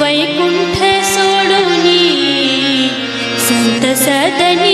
वैकुंठ सोडून संत सदनी